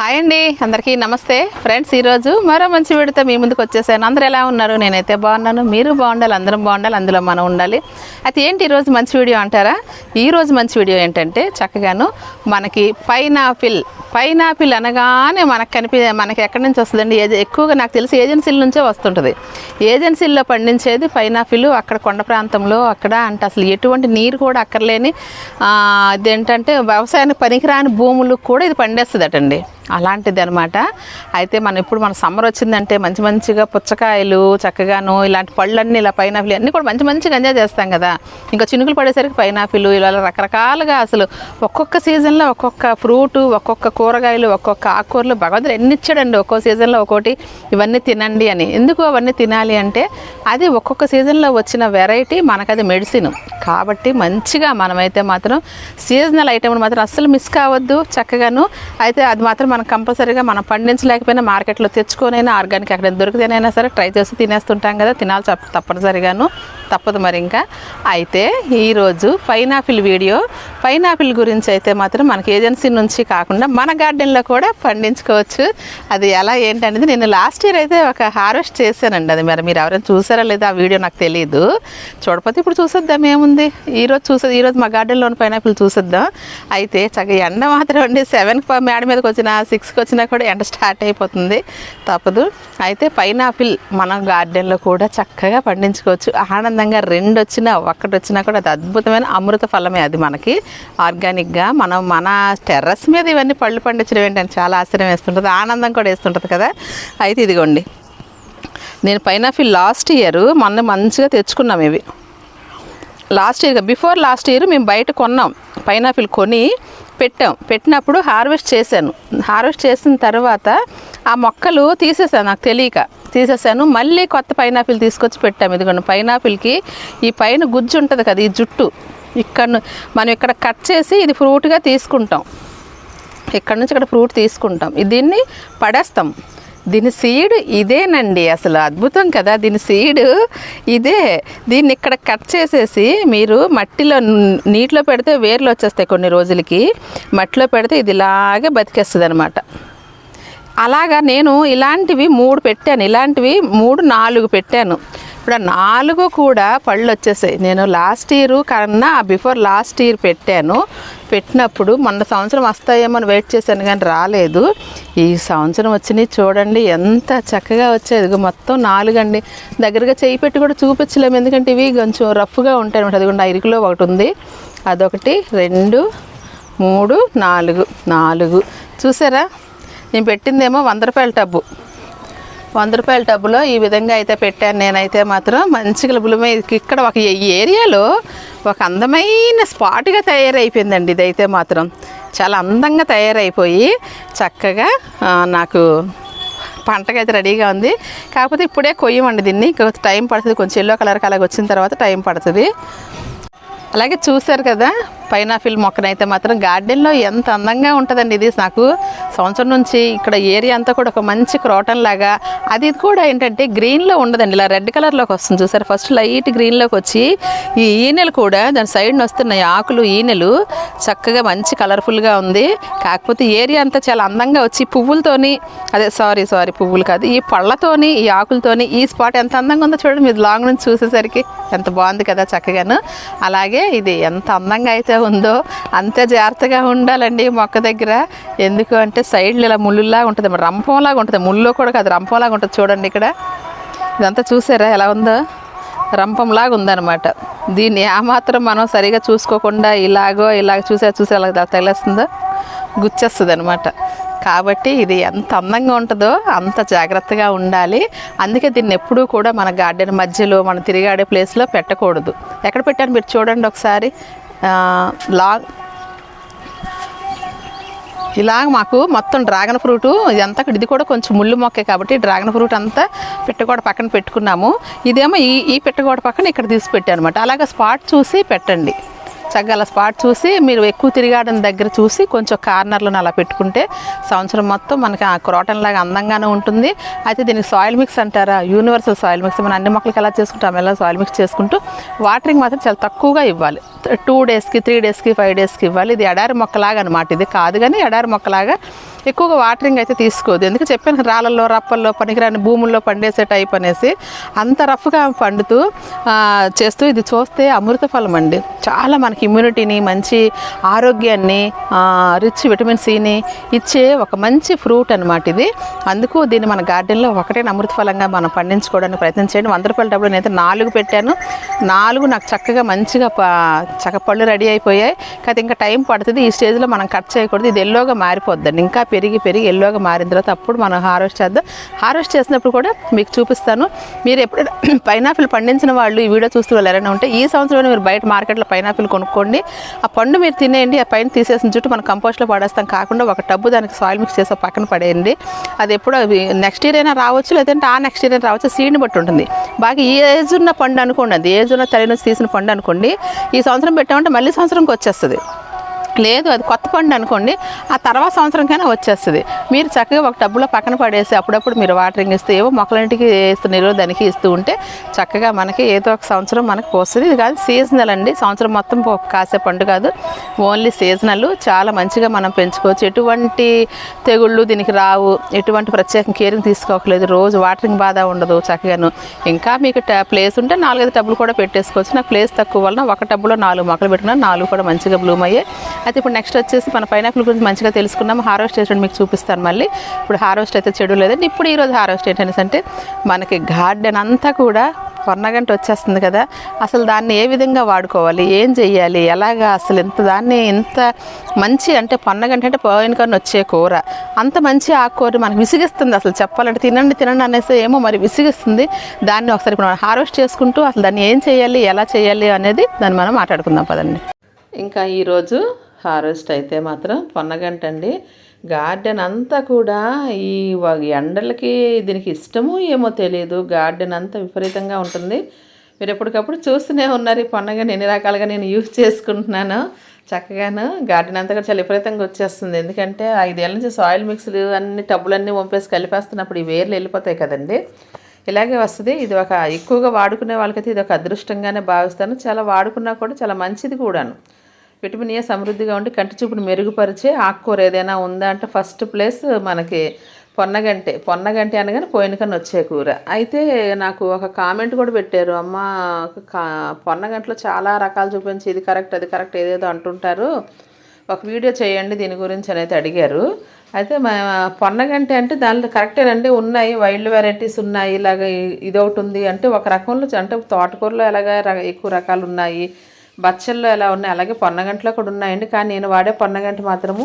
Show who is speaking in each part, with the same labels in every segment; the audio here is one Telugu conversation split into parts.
Speaker 1: హాయ్ అండి అందరికీ నమస్తే. ఫ్రెండ్స్ ఈరోజు మరో మంచి విడితే మీ ముందుకు వచ్చేసాను. అందరు ఎలా ఉన్నారు? నేనైతే బాగున్నాను. మీరు బాగుండాలి అందరం బాగుండాలి అందులో మనం ఉండాలి. అయితే ఏంటి ఈరోజు మంచి వీడియో అంటారా? ఈరోజు మంచి వీడియో ఏంటంటే చక్కగాను మనకి పైనాపిల్ పైనాపిల్ అనగానే మనకు కనిపి మనకి ఎక్కడి నుంచి వస్తుందండి? ఏజె- ఎక్కువగా నాకు తెలిసి ఏజెన్సీల నుంచే వస్తుంటుంది. ఏజెన్సీల్లో పండించేది పైనాపిల్ అక్కడ కొండ ప్రాంతంలో అక్కడ అంటే అసలు ఎటువంటి నీరు కూడా అక్కర్లేని అదేంటంటే వ్యవసాయానికి పనికిరాని భూములు కూడా ఇది పండేస్తుందటండి. అలాంటిది అనమాట అయితే మనం ఇప్పుడు మన సమ్మర్ వచ్చిందంటే మంచి మంచిగా పుచ్చకాయలు చక్కగాను ఇలాంటి పళ్ళన్నీ ఇలా పైనాపిల్ అన్నీ కూడా మంచి మంచిగా ఎంజాయ్ చేస్తాం కదా. ఇంకా చినుకులు పడేసరికి పైనాపిల్ ఇలా రకరకాలుగా అసలు ఒక్కొక్క సీజన్లో ఒక్కొక్క ఫ్రూట్ ఒక్కొక్క కూరగాయలు ఒక్కొక్క ఆకుకూరలు భగవంతుడు ఎన్ని ఇచ్చాడండి ఒక్కో సీజన్లో ఒక్కోటి. ఇవన్నీ తినండి అని. ఎందుకు అవన్నీ తినాలి అంటే అది ఒక్కొక్క సీజన్లో వచ్చిన వెరైటీ మనకది అది మెడిసిన్ కాబట్టి మంచిగా మనమైతే మాత్రం సీజనల్ ఐటమ్ మాత్రం అస్సలు మిస్ కావద్దు చక్కగాను. అయితే అది మాత్రం మనం కంపల్సరీగా మనం పండించలేకపోయినా మార్కెట్లో తెచ్చుకొనైనా ఆర్గానిక్ అక్కడ దొరికితేనైనా సరే ట్రై చేసి తినేస్తుంటాం కదా తినాలి తప్ప- తప్పనిసరిగాను. తప్పదు మరి ఇంకా. అయితే ఈరోజు పైనాపిల్ వీడియో పైనాపిల్ గురించి అయితే మాత్రం మనకి ఏజెన్సీ నుంచి కాకుండా మన గార్డెన్లో కూడా పండించుకోవచ్చు. అది ఎలా ఏంటనేది నేను లాస్ట్ ఇయర్ అయితే ఒక హార్వెస్ట్ చేశానండి అది. మరి మీరు ఎవరైనా చూసారా లేదా ఆ వీడియో నాకు తెలియదు చూడపోతే ఇప్పుడు చూసేద్దాం ఏముంది? ఈరోజు చూసే ఈరోజు మా గార్డెన్లోని పైనాపిల్ చూసేద్దాం. అయితే చక్కగా ఎండ మాత్రం అండి. సెవెన్కి మేడ మీదకి వచ్చినా సిక్స్కి వచ్చినా కూడా ఎండ స్టార్ట్ అయిపోతుంది. తప్పదు. అయితే పైనాపిల్ మన గార్డెన్లో కూడా చక్కగా పండించుకోవచ్చు. ఆనందంగా రెండు వచ్చినా ఒక్కటి వచ్చినా కూడా అది అద్భుతమైన అమృత ఫలమే అది మనకి. ఆర్గానిక్గా మనం మన టెర్రస్ మీద ఇవన్నీ పళ్ళు పండించడం ఏంటంటే చాలా ఆశ్చర్యం వేస్తుంటుంది. ఆనందం కూడా వేస్తుంటుంది కదా. అయితే ఇదిగోండి. నేను పైనాపిల్ లాస్ట్ ఇయర్ మొన్న మంచిగా తెచ్చుకున్నాం ఇవి. Last year before last year మేము బయట కొన్నాం. పైనాపిల్ కొని పెట్టాం. పెట్టినప్పుడు హార్వెస్ట్ చేశాను. హార్వెస్ట్ చేసిన తర్వాత ఆ మొక్కలు తీసేసాను నాకు తెలియక. తీసేసాను మళ్ళీ కొత్త పైనాపిల్ తీసుకొచ్చి పెట్టాము ఇదిగోండి పైనాపిల్కి ఈ పైన గుజ్జు ఉంటుంది కదా ఈ జుట్టు. ఇక్కడ మనం ఇక్కడ కట్ చేసి ఇది ఫ్రూట్గా తీసుకుంటాం. ఇక్కడ నుంచి ఇక్కడ ఫ్రూట్ తీసుకుంటాం. దీన్ని పడేస్తాం. దీని సీడ్ ఇదేనండి అసలు అద్భుతం కదా. దీని సీడ్ ఇదే. దీన్ని ఇక్కడ కట్ చేసేసి మీరు మట్టిలో నీటిలో పెడితే వేర్లు వచ్చేస్తాయి కొన్ని రోజులకి. మట్టిలో పెడితే ఇది ఇలాగే బతికేస్తుంది అనమాట అలాగా నేను ఇలాంటివి మూడు పెట్టాను. ఇలాంటివి మూడు నాలుగు పెట్టాను. ఇప్పుడు ఆ నాలుగు కూడా పళ్ళు వచ్చేసాయి. నేను లాస్ట్ ఇయర్ కన్నా బిఫోర్ లాస్ట్ ఇయర్ పెట్టాను. పెట్టినప్పుడు మొన్న సంవత్సరం వస్తాయేమో అని వెయిట్ చేశాను కానీ రాలేదు. ఈ సంవత్సరం వచ్చినాయి చూడండి ఎంత చక్కగా వచ్చాయి. మొత్తం నాలుగండి. దగ్గరగా చేయి పెట్టి కూడా చూపించలేము ఎందుకంటే ఇవి కొంచెం రఫ్గా ఉంటాయి అనమాట అదిగోండి ఆ ఇరుకులో ఒకటి ఉంది. అదొకటి రెండు మూడు నాలుగు నాలుగు. చూసారా? నేను పెట్టిందేమో వంద రూపాయల టబ్బు. వంద రూపాయల టబ్బులో ఈ విధంగా అయితే పెట్టాను నేనైతే మాత్రం. మంచిగా బులమే ఇక్కడ ఒక ఏరియాలో ఒక అందమైన స్పాట్గా తయారైపోయిందండి ఇదైతే మాత్రం. చాలా అందంగా తయారైపోయి చక్కగా నాకు నాకు పంటకైతే రెడీగా ఉంది. కాకపోతే ఇప్పుడే కొయ్యమండి దీన్ని. కొంచెం టైం పడుతుంది. కొంచెం ఎల్లో కలర్ అలాగ వచ్చిన తర్వాత టైం పడుతుంది. అలాగే చూశారు కదా పైనాపిల్ మొక్కనైతే మాత్రం గార్డెన్లో ఎంత అందంగా ఉంటుందండి ఇది. నాకు సంవత్సరం నుంచి ఇక్కడ ఏరియా అంతా కూడా ఒక మంచి క్రోటన్ లాగా అది కూడా ఏంటంటే గ్రీన్లో ఉండదండి. ఇలా రెడ్ కలర్లోకి వస్తుంది చూసారు? ఫస్ట్ లైట్ గ్రీన్లోకి వచ్చి ఈ ఈనెలు కూడా దాని సైడ్న వస్తున్నాయి ఆకులు ఈనెలు. చక్కగా మంచి కలర్ఫుల్గా ఉంది. కాకపోతే ఏరియా అంతా చాలా అందంగా వచ్చి పువ్వులతోని అదే సారీ సారీ పువ్వులు కాదు ఈ పళ్ళతోని ఈ ఆకులతోని ఈ స్పాట్ ఎంత అందంగా ఉందో చూడండి. మీరు లాంగ్ నుంచి చూసేసరికి ఎంత బాగుంది కదా చక్కగాను. అలాగే ఇది ఎంత అందంగా అయితే ఉందో అంతే జాగ్రత్తగా ఉండాలండి మొక్క దగ్గర. ఎందుకు అంటే సైడ్లు ఇలా ముళ్ళులాగా ఉంటుంది రంపంలాగా ఉంటుంది. ముళ్ళు కూడా కాదు రంపంలాగా ఉంటుంది చూడండి ఇక్కడ. ఇదంతా చూసారా ఎలా ఉందో? రంపంలాగా ఉందన్నమాట. దీన్ని ఏమాత్రం మనం సరిగా చూసుకోకుండా ఇలాగో ఇలాగ చూసా చూసే అలా తగిలేస్తుందో? గుచ్చేస్తుంది అనమాట కాబట్టి ఇది ఎంత అందంగా ఉంటుందో అంత జాగ్రత్తగా ఉండాలి. అందుకే దీన్ని ఎప్పుడూ కూడా మన గార్డెన్ మధ్యలో మనం తిరిగాడే ప్లేస్లో పెట్టకూడదు. ఎక్కడ పెట్టాను మీరు చూడండి ఒకసారి. లాంగ్ ఇలాగ మాకు మొత్తం డ్రాగన్ ఫ్రూట్ ఇదంతా ఇది కూడా కొంచెం ముళ్ళు మొక్కే కాబట్టి డ్రాగన్ ఫ్రూట్ అంతా పెట్టగోడ పక్కన పెట్టుకున్నాము. ఇదేమో ఈ ఈ పెట్టగోడ పక్కన ఇక్కడ తీసి పెట్టాను అనమాట అలాగే స్పాట్ చూసి పెట్టండి. చక్కగా స్పాట్ చూసి మీరు ఎక్కువ తిరిగాడిన దగ్గర చూసి కొంచెం కార్నర్లను అలా పెట్టుకుంటే సంవత్సరం మొత్తం మనకి ఆ క్రోటన్ లాగా అందంగానే ఉంటుంది. అయితే దీనికి సాయిల్ మిక్స్ అంటారా? యూనివర్సల్ సాయిల్ మిక్స్ మనం అన్ని మొక్కలకి ఎలా చేసుకుంటాం ఎలా సాయిల్ మిక్స్ చేసుకుంటూ వాటరింగ్ మాత్రం చాలా తక్కువగా ఇవ్వాలి. టూ డేస్కి త్రీ డేస్కి ఫైవ్ డేస్కి ఇవ్వాలి. ఇది ఎడారి మొక్కలాగా అనమాట ఇది కాదు కానీ ఎడారి మొక్కలాగా ఎక్కువగా వాటరింగ్ అయితే తీసుకోదు ఎందుకు చెప్పాను? రాళ్ళల్లో రప్పల్లో పనికిరాని భూముల్లో పండేసే టైప్ అనేసి అంత రఫ్గా పండుతూ చేస్తూ ఇది చూస్తే అమృత ఫలం అండి. చాలా మనకి ఇమ్యూనిటీని మంచి ఆరోగ్యాన్ని రిచ్ విటమిన్ సిని ఇచ్చే ఒక మంచి ఫ్రూట్ అనమాట ఇది. అందుకు దీన్ని మన గార్డెన్లో ఒకటే అమృత ఫలంగా మనం పండించుకోవడానికి ప్రయత్నం చేయండి. వంద రూపాయల డబ్బులు నేనైతే నాలుగు పెట్టాను. నాలుగు నాకు చక్కగా మంచిగా ప- చక్క పళ్ళు రెడీ అయిపోయాయి. కాకపోతే ఇంకా టైం పడుతుంది. ఈ స్టేజ్లో మనం కట్ చేయకూడదు. ఇది ఎల్లోగా మారిపోద్దండి. ఇంకా పెరిగి పెరిగి ఎల్లోగా మారిన తర్వాత అప్పుడు మనం హార్వెస్ట్ చేద్దాం. హార్వెస్ట్ చేసినప్పుడు కూడా మీకు చూపిస్తాను. మీరు ఎప్పుడైనా పైనాపిల్ పండించిన వాళ్ళు ఈ వీడియో చూస్తున్న వాళ్ళు ఎవరైనా ఉంటే ఈ సంవత్సరంలో మీరు బయట మార్కెట్లో పైనాపిల్ కొనుక్కోండి. ఆ పండు మీరు తినేయండి ఆ పైన తీసేసిన చుట్టూ మనం కంపోస్ట్లో పడేస్తాం. కాకుండా ఒక టబ్బు దానికి సాయిల్ మిక్స్ చేసి పక్కన పడేయండి. అది ఎప్పుడు నెక్స్ట్ ఇయర్ అయినా రావచ్చు లేదంటే ఆ నెక్స్ట్ ఇయర్ అయినా రావచ్చు సీడ్ని బట్టి ఉంటుంది. బాగా ఏజ్ ఉన్న పండు అనుకోండి అది ఏజ్ ఉన్న తల్లి నుంచి తీసిన పండు అనుకోండి ఈ సంవత్సరం పెట్టామంటే మళ్ళీ సంవత్సరంకి వచ్చేస్తుంది. లేదు అది కొత్త పండు అనుకోండి ఆ తర్వాత సంవత్సరంకైనా వచ్చేస్తుంది. మీరు చక్కగా ఒక టబ్బులో పక్కన పడేసి అప్పుడప్పుడు మీరు వాటరింగ్ ఇస్తే ఏవో మొక్కలంటికి ఇస్తున్నారు దానికి ఇస్తూ ఉంటే చక్కగా మనకి ఏదో ఒక సంవత్సరం మనకు వస్తుంది. ఇది కాదు సీజనల్ అండి. సంవత్సరం మొత్తం కాసే పండు కాదు. ఓన్లీ సీజనల్ చాలా మంచిగా మనం పెంచుకోవచ్చు. ఎటువంటి తెగుళ్ళు దీనికి రావు. ఎటువంటి ప్రత్యేక కేరింగ్ తీసుకోకలేదు. రోజు వాటరింగ్ బాధ ఉండదు చక్కగాను. ఇంకా మీకు ట- ప్లేస్ ఉంటే నాలుగైదు టబ్బులు కూడా పెట్టేసుకోవచ్చు. నాకు ప్లేస్ తక్కువ వలన ఒక టబ్బులో నాలుగు మొక్కలు పెట్టుకున్నాను నాలుగు కూడా మంచిగా బ్లూమ్ అయ్యాయి. అయితే ఇప్పుడు నెక్స్ట్ వచ్చేసి మన పైనాపిల్ గురించి మంచిగా తెలుసుకున్నాం హార్వెస్ట్ చేసి మీకు చూపిస్తాను మళ్ళీ. ఇప్పుడు హార్వెస్ట్ అయితే చెడు లేదండి. ఇప్పుడు ఈరోజు హార్వెస్ట్ ఏంటనేసి అంటే మనకి గార్డెన్ అంతా కూడా పొన్నగంట వచ్చేస్తుంది కదా. అసలు దాన్ని ఏ విధంగా వాడుకోవాలి? ఏం చెయ్యాలి? ఎలాగా అసలు ఇంత దాన్ని ఎంత మంచి అంటే పొన్నగంట అంటే పోయిన కన్నా వచ్చే కూర. అంత మంచి ఆకుకూర మనకు విసిగిస్తుంది అసలు. చెప్పాలంటే తినండి తినండి అనేసి ఏమో మరి విసిగిస్తుంది. దాన్ని ఒకసారి ఇప్పుడు మనం హార్వెస్ట్ చేసుకుంటూ అసలు దాన్ని ఏం చేయాలి ఎలా చేయాలి అనేది దాన్ని మనం మాట్లాడుకుందాం. పదండి. ఇంకా ఈరోజు హార్వెస్ట్ అయితే మాత్రం పొన్నగంట అండి గార్డెన్ అంతా కూడా ఈ ఎండలకి దీనికి ఇష్టమో ఏమో తెలియదు గార్డెన్ అంతా విపరీతంగా ఉంటుంది. మీరు ఎప్పటికప్పుడు చూస్తూనే ఉన్నారు ఈ పొన్నగని ఎన్ని రకాలుగా నేను యూజ్ చేసుకుంటున్నాను. చక్కగాను గార్డెన్ అంతా కూడా చాలా విపరీతంగా వచ్చేస్తుంది. ఎందుకంటే ఐదేళ్ళ నుంచి సాయిల్ మిక్స్లు అన్ని టబ్బులన్నీ వంపేసి కలిపేస్తున్నప్పుడు ఈ వేర్లు వెళ్ళిపోతాయి కదండి. ఇలాగే వస్తుంది. ఇది ఒక ఎక్కువగా వాడుకునే వాళ్ళకైతే ఇది ఒక అదృష్టంగానే భావిస్తాను. చాలా వాడుకున్నా కూడా చాలా మంచిది కూడాను. విటమిన్ ఏ సమృద్ధిగా ఉండి కంటి చూపును మెరుగుపరిచే ఆకుకూర ఏదైనా ఉందా అంటే ఫస్ట్ ప్లేస్ మనకి పొన్నగంటే. పొన్నగంటే అనగానే పోయిన వచ్చే కూర. అయితే నాకు ఒక కామెంట్ కూడా పెట్టారు. అమ్మ కా పొన్నగంటలో చాలా రకాలు చూపించి ఇది కరెక్ట్ అది కరెక్ట్ ఏదేదో అంటుంటారు. ఒక వీడియో చేయండి దీని గురించి అనేది అడిగారు. అయితే మా పొన్నగంటే అంటే దానిలో కరెక్టేనండి ఉన్నాయి వైల్డ్ వెరైటీస్ ఉన్నాయి ఇలాగ ఇదొకటి ఉంది అంటే ఒక రకంలో అంటే తోటకూరలో ఎలాగ ర- ఎక్కువ రకాలు ఉన్నాయి బచ్చల్లో ఎలా ఉన్నాయి? అలాగే పొన్నగంటలో కూడా ఉన్నాయండి. కానీ నేను వాడే పొన్నగంట మాత్రము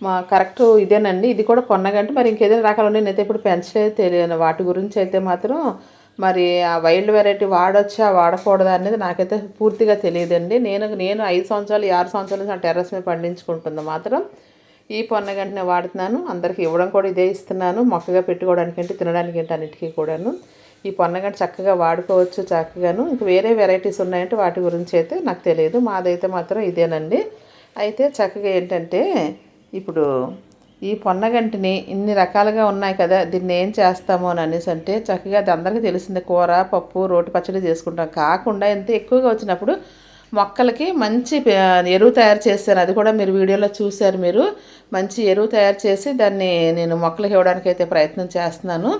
Speaker 1: మా కరెక్ట్ ఇదేనండి. ఇది కూడా పొన్నగంట. మరి ఇంకేదైనా రకాలు ఉన్నాయి? నేనైతే ఇప్పుడు పెంచలేదు తెలియను. వాటి గురించి అయితే మాత్రం మరి ఆ వైల్డ్ వెరైటీ వాడొచ్చా వాడకూడదా అనేది నాకైతే పూర్తిగా తెలియదండి. నేను నేను ఐదు సంవత్సరాలు ఆరు సంవత్సరాల నుంచి టెర్రస్ మీద పండించుకుంటుంది మాత్రం. ఈ పొన్నగంటనే వాడుతున్నాను. అందరికి ఇవ్వడం కూడా ఇదే ఇస్తున్నాను. మొక్కగా పెట్టుకోవడానికి అంటే తినడానికి ఏంటి అన్నిటికీ కూడాను. ఈ పొన్నగడ్డ చక్కగా వాడుకోవచ్చు చక్కగాను. ఇంక వేరే వెరైటీస్ ఉన్నాయంటే వాటి గురించి అయితే నాకు తెలియదు. మాదైతే మాత్రం ఇదేనండి. అయితే చక్కగా ఏంటంటే ఇప్పుడు ఈ పొన్నగంటిని ఇన్ని రకాలుగా ఉన్నాయి కదా దీన్ని ఏం చేస్తాము అని అనేసి అంటే చక్కగా అది అందరికీ తెలిసిందే. కూర పప్పు రోటి పచ్చడి చేసుకుంటాం. కాకుండా ఎంత ఎక్కువగా వచ్చినప్పుడు మొక్కలకి మంచి ఎరువు తయారు చేశాను అది కూడా మీరు వీడియోలో చూశారు మీరు. మంచి ఎరువు తయారు చేసి దాన్ని నేను మొక్కలకి ఇవ్వడానికి అయితే ప్రయత్నం చేస్తున్నాను.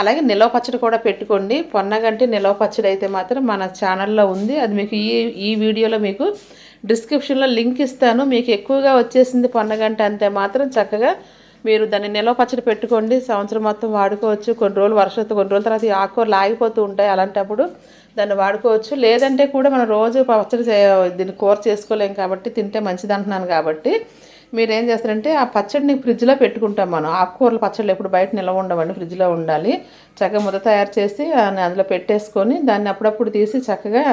Speaker 1: అలాగే నిలవ పచ్చడి కూడా పెట్టుకోండి. పొన్నగంటి నిలవ పచ్చడి అయితే మాత్రం మన ఛానల్లో ఉంది. అది మీకు ఈ ఈ వీడియోలో మీకు డిస్క్రిప్షన్లో లింక్ ఇస్తాను. మీకు ఎక్కువగా వచ్చేసింది పొన్నగంట అంటే మాత్రం చక్కగా మీరు దాన్ని నిల్వ పచ్చడి పెట్టుకోండి. సంవత్సరం మొత్తం వాడుకోవచ్చు. కొన్ని రోజులు వర్షంతో కొన్ని రోజుల తర్వాత ఈ ఆకుకూరలు ఆగిపోతూ ఉంటాయి అలాంటప్పుడు దాన్ని వాడుకోవచ్చు. లేదంటే కూడా మనం రోజు పచ్చడి దీన్ని కూర చేసుకోలేం కాబట్టి తింటే మంచిది అంటున్నాను కాబట్టి మీరు ఏం చేస్తారంటే ఆ పచ్చడిని ఫ్రిడ్జ్లో పెట్టుకుంటాం మనం. ఆకుకూరల పచ్చళ్ళు ఎప్పుడు బయట నిల్వ ఉండవండి ఫ్రిడ్జ్లో ఉండాలి. చక్కగా ముద్ద తయారు చేసి అందులో పెట్టేసుకొని దాన్ని అప్పుడప్పుడు తీసి చక్కగా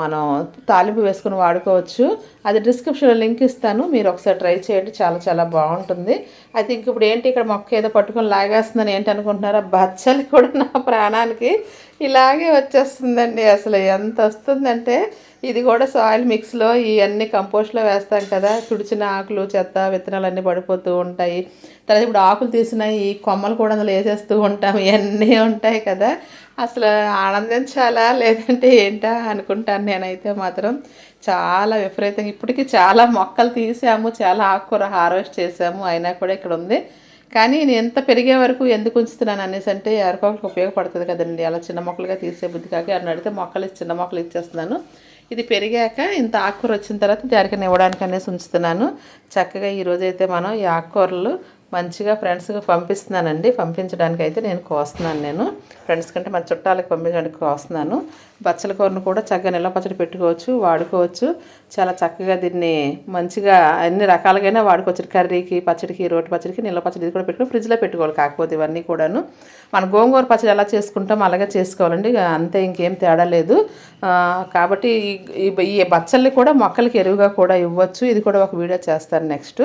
Speaker 1: మనం తాలింపు వేసుకుని వాడుకోవచ్చు. అది డిస్క్రిప్షన్లో లింక్ ఇస్తాను. మీరు ఒకసారి ట్రై చేయండి. చాలా చాలా బాగుంటుంది. అయితే ఇంక ఇప్పుడు ఏంటి ఇక్కడ మొక్క ఏదో పట్టుకొని లాగేస్తుందని ఏంటి అనుకుంటున్నారా? బచ్చలు కూడా నా ప్రాణానికి ఇలాగే వచ్చేస్తుందండి. అసలు ఎంత వస్తుందంటే ఇది కూడా సాయిల్ మిక్స్లో ఇవన్నీ కంపోస్ట్లో వేస్తాం కదా. తుడిచిన ఆకులు చెత్త విత్తనాలు అన్నీ పడిపోతూ ఉంటాయి. తర్వాత ఇప్పుడు ఆకులు తీసిన ఈ కొమ్మలు కూడా అందులో వేసేస్తూ ఉంటాం. ఇవన్నీ ఉంటాయి కదా. అసలు ఆనందించాలా లేదంటే ఏంటా అనుకుంటాను నేనైతే మాత్రం. చాలా విపరీతంగా ఇప్పటికీ చాలా మొక్కలు తీసాము చాలా ఆకుకూర హార్వెస్ట్ చేసాము అయినా కూడా ఇక్కడ ఉంది. కానీ నేను ఎంత పెరిగే వరకు ఎందుకు ఉంచుతున్నాను అనేసి అంటే ఎవరికొకరికి ఉపయోగపడుతుంది కదండి. అలా చిన్న మొక్కలుగా తీసే బుద్ధి కాక ఎవరిని అడిగితే మొక్కలు చిన్న మొక్కలు ఇచ్చేస్తున్నాను. ఇది పెరిగాక ఇంత ఆకుకూర వచ్చిన తర్వాత ఎవరికైనా ఇవ్వడానికి అనేసి ఉంచుతున్నాను. చక్కగా ఈరోజైతే మనం ఈ ఆకుకూరలు మంచిగా ఫ్రెండ్స్కి పంపిస్తున్నానండి. పంపించడానికి అయితే నేను కోస్తున్నాను నేను. ఫ్రెండ్స్ కంటే మన చుట్టాలకు పంపించడానికి కోస్తున్నాను. బచ్చల కూరను కూడా చక్కగా నిల్వ పచ్చడి పెట్టుకోవచ్చు వాడుకోవచ్చు. చాలా చక్కగా దీన్ని మంచిగా అన్ని రకాలుగానే వాడుకోవచ్చు. కర్రీకి పచ్చడికి రోటి పచ్చడికి నిల్వ పచ్చడి ఇది కూడా పెట్టుకుని ఫ్రిడ్జ్లో పెట్టుకోవాలి. కాకపోతే ఇవన్నీ కూడాను. మన గోంగూర పచ్చడి ఎలా చేసుకుంటాం అలాగే చేసుకోవాలండి. అంతే ఇంకేం తేడా లేదు. కాబట్టి ఈ- ఈ బచ్చల్ని కూడా మొక్కలకి ఎరువుగా కూడా ఇవ్వచ్చు. ఇది కూడా ఒక వీడియో చేస్తాను నెక్స్ట్.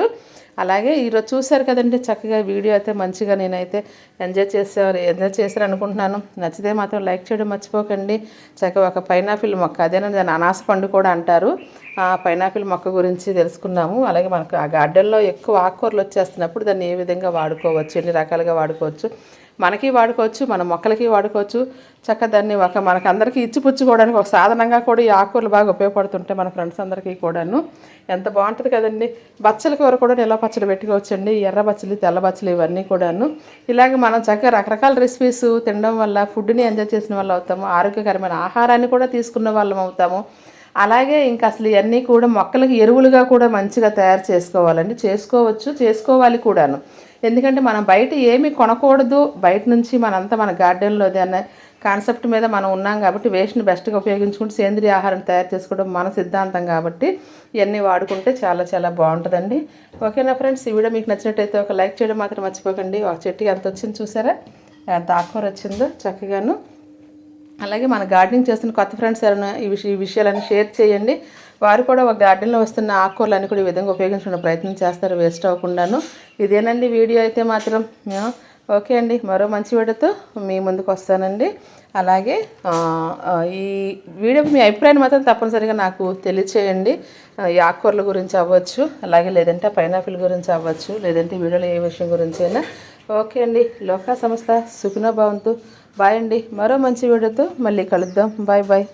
Speaker 1: అలాగే ఈరోజు చూశారు కదండి చక్కగా వీడియో అయితే మంచిగా నేనైతే ఎంజాయ్ చేసేవారు ఎంజాయ్ చేశారు అనుకుంటున్నాను. నచ్చితే మాత్రం లైక్ చేయడం మర్చిపోకండి. చక్కగా ఒక పైనాపిల్ మొక్క అదేనండి దాన్ని అనాస పండు కూడా అంటారు. ఆ పైనాపిల్ మొక్క గురించి తెలుసుకున్నాము. అలాగే మనకు ఆ గార్డెన్లో ఎక్కువ ఆకుకూరలు వచ్చేస్తున్నప్పుడు దాన్ని ఏ విధంగా వాడుకోవచ్చు ఎన్ని రకాలుగా వాడుకోవచ్చు మనకి వాడుకోవచ్చు మన మొక్కలకి వాడుకోవచ్చు. చక్కగా దాన్ని ఒక మనకందరికీ ఇచ్చిపుచ్చుకోవడానికి ఒక సాధనంగా కూడా ఈ ఆకుకూరలు బాగా ఉపయోగపడుతుంటాయి మన ఫ్రెండ్స్ అందరికీ కూడాను. ఎంత బాగుంటుంది కదండి. బచ్చల కూర కూడా నిల్వ పచ్చడి పెట్టుకోవచ్చండి. ఎర్ర బచ్చలు తెల్ల బచ్చలు ఇవన్నీ కూడాను. ఇలాగ మనం చక్కగా రకరకాల రెసిపీస్ తినడం వల్ల ఫుడ్ని ఎంజాయ్ చేసిన వాళ్ళు అవుతాము. ఆరోగ్యకరమైన ఆహారాన్ని కూడా తీసుకున్న వాళ్ళం అవుతాము. అలాగే ఇంకా అసలు ఇవన్నీ కూడా మొక్కలకి ఎరువులుగా కూడా మంచిగా తయారు చేసుకోవాలండి. చేసుకోవచ్చు చేసుకోవాలి కూడాను. ఎందుకంటే మనం బయట ఏమీ కొనకూడదు. బయట నుంచి మనంతా మన గార్డెన్లోది అన్న కాన్సెప్ట్ మీద మనం ఉన్నాం కాబట్టి వేస్ట్ని బెస్ట్గా ఉపయోగించుకుంటూ సేంద్రియ ఆహారం తయారు చేసుకోవడం మన సిద్ధాంతం కాబట్టి ఇవన్నీ వాడుకుంటే చాలా చాలా బాగుంటుందండి. ఓకేనా ఫ్రెండ్స్? ఈ వీడియో మీకు నచ్చినట్టయితే ఒక లైక్ చేయడం మాత్రం మర్చిపోకండి. ఒక చెట్టుకి ఎంత వచ్చింది చూసారా? ఎంత ఆకుకూర వచ్చిందో చక్కగాను. అలాగే మన గార్డెనింగ్ చేస్తున్న కొత్త ఫ్రెండ్స్ ఎవరైనా ఈ విషయ ఈ విషయాలను షేర్ చేయండి. వారు కూడా ఒక గార్డెన్లో వస్తున్న ఆకుకూరలన్నీ కూడా ఈ విధంగా ఉపయోగించుకునే ప్రయత్నం చేస్తారు వేస్ట్ అవ్వకుండాను. ఇదేనండి వీడియో అయితే మాత్రం. ఓకే అండి. మరో మంచి వీడియోతో మీ ముందుకు వస్తానండి. అలాగే ఈ వీడియో మీ అభిప్రాయం మాత్రం తప్పనిసరిగా నాకు తెలియచేయండి. ఈ ఆకుకూరల గురించి అవ్వచ్చు అలాగే లేదంటే పైనాపిల్ గురించి అవ్వచ్చు లేదంటే వీడియోలో ఏ విషయం గురించి అయినా. ఓకే అండి. లోకా సంస్థ సుఖినో భవంతు. బాయ్ అండి. మరో మంచి వీడియోతో మళ్ళీ కలుద్దాం. Bye bye.